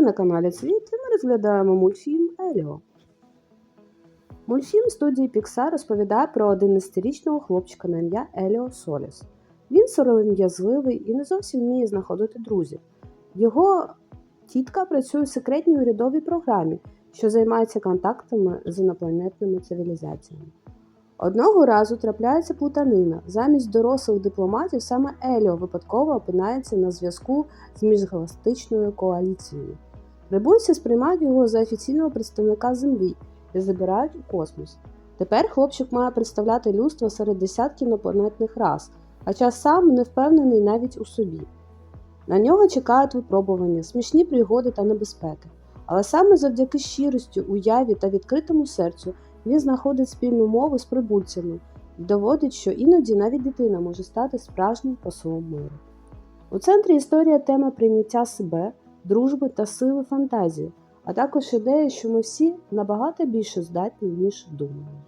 На каналі Цвіт і ми розглядаємо мультфільм Еліо. Мультфільм студії Pixar розповідає про 11-річного хлопчика на ім'я Еліо Соліс. Він сором'язливий і не зовсім вміє знаходити друзів. Його тітка працює в секретній урядовій програмі, що займається контактами з інопланетними цивілізаціями. Одного разу трапляється плутанина. Замість дорослих дипломатів саме Еліо випадково опинається на зв'язку з міжгалактичною коаліцією. Прибульці сприймають його за офіційного представника Землі і забирають у космос. Тепер хлопчик має представляти людство серед десятків інопланетних рас, хоча сам не впевнений навіть у собі. На нього чекають випробування, смішні пригоди та небезпеки. Але саме завдяки щирості, уяві та відкритому серцю він знаходить спільну мову з прибульцями і доводить, що іноді навіть дитина може стати справжнім послом миру. У центрі історія тема прийняття себе, дружби та сили фантазії, а також ідея, що ми всі набагато більше здатні, ніж думаємо.